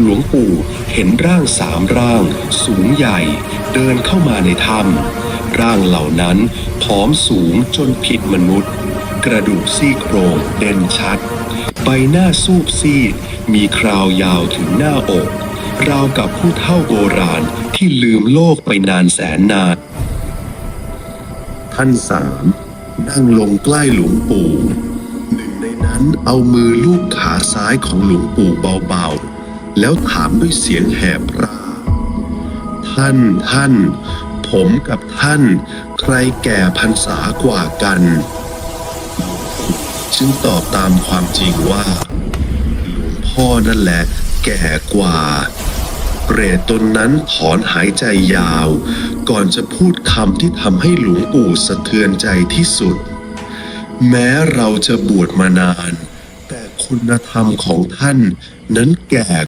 หลวงปู่เห็นร่างสามร่าง สูงใหญ่ เดินเข้ามาในถ้ำร่างเหล่านั้นผอมสูงจนผิดมนุษย์ กระดูกซี่โครงเด่นชัด ใบหน้าซูบซีด มีคราวยาวถึงหน้าอก ราวกับผู้เฒ่าโบราณที่ลืมโลกไปนานแสนนาน ท่านสามนั่งลงใกล้หลวงปู่ หนึ่งในนั้นเอามือลูบขาซ้ายของหลวงปู่เบาๆ แล้วถามด้วยเสียงแหบราท่านท่าน ผมกับท่าน ใครแก่พรรษากว่ากันจึงตอบตามความจริงว่าหลวงพ่อนั่นแหละแก่กว่า เปรตตนนั้นถอนหายใจยาว ก่อนจะพูดคำที่ทำให้หลวงปู่สะเทือนใจที่สุด แม้เราจะบวชมานาน แต่คุณธรรมของท่านนั้นแก่